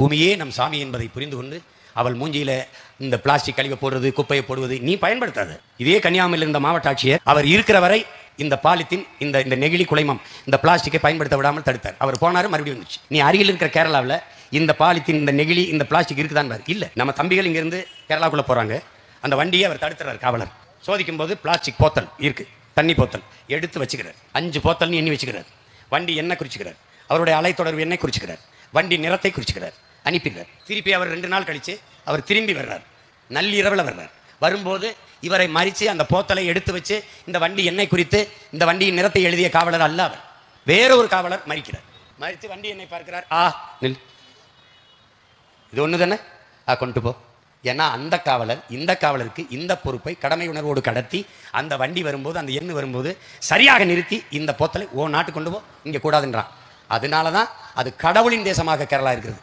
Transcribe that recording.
பூமியே நம் சாமி என்பதை புரிந்து கொண்டு அவள் மூஞ்சியில இந்த பிளாஸ்டிக் கழிவை போடுறது குப்பையை போடுவது நீ பயன்படுத்தாது. இதே கன்னியாகுமரியில் இருந்த மாவட்ட ஆட்சியர் அவர் இருக்கிற வரை இந்த பாலித்தீன் இந்த இந்த நெகிழி குலைமம் இந்த பிளாஸ்டிக்கை பயன்படுத்த விடாமல் தடுத்தார். அவர் போனார் மறுபடியும் வந்துச்சு. நீ அருகில் இருக்கிற கேரளாவில் இந்த பாலித்தீன் இந்த நெகிழி இந்த பிளாஸ்டிக் இருக்குதான் பாரு. இல்லை நம்ம தம்பிகள் இங்கிருந்து கேரளாக்குள்ள போறாங்க. அந்த வண்டியை அவர் தடுத்துறார் காவலர். சோதிக்கும் போது பிளாஸ்டிக் போத்தல் இருக்கு தண்ணி போத்தல். எடுத்து வச்சுக்கிறார். அஞ்சு போத்தல்னு எண்ணி வச்சுக்கிறார். வண்டி என்ன குறிச்சுக்கிறார். அவருடைய அலை தொடர்பு என்ன குறிச்சுக்கிறார். வண்டி நிறத்தை குறிச்சுக்கிறார். அனுப்பிடுறார். திருப்பி அவர் ரெண்டு நாள் கழித்து அவர் திரும்பி வர்றார். நள்ளிரவில் வர்றார். வரும்போது இவரை மறித்து அந்த போத்தலை எடுத்து வச்சு இந்த வண்டி என்னை குறித்து இந்த வண்டியின் நிறத்தை எழுதிய காவலர் அல்ல அவர். வேற ஒரு காவலர் மறிக்கிறார். மறித்து வண்டி என்னை பார்க்கிறார். ஆ நில். இது ஒன்று தானே? ஆ கொண்டு போ. ஏன்னா அந்த காவலர் இந்த காவலருக்கு இந்த பொறுப்பை கடமை உணர்வோடு கடத்தி அந்த வண்டி வரும்போது அந்த எண்ணு வரும்போது சரியாக நிறுத்தி இந்த போத்தலை ஓ நாட்டு கொண்டு போ. இங்கே கூடாதுன்றான். அதனால தான் அது கடவுளின் தேசமாக கேரளா இருக்கிறது.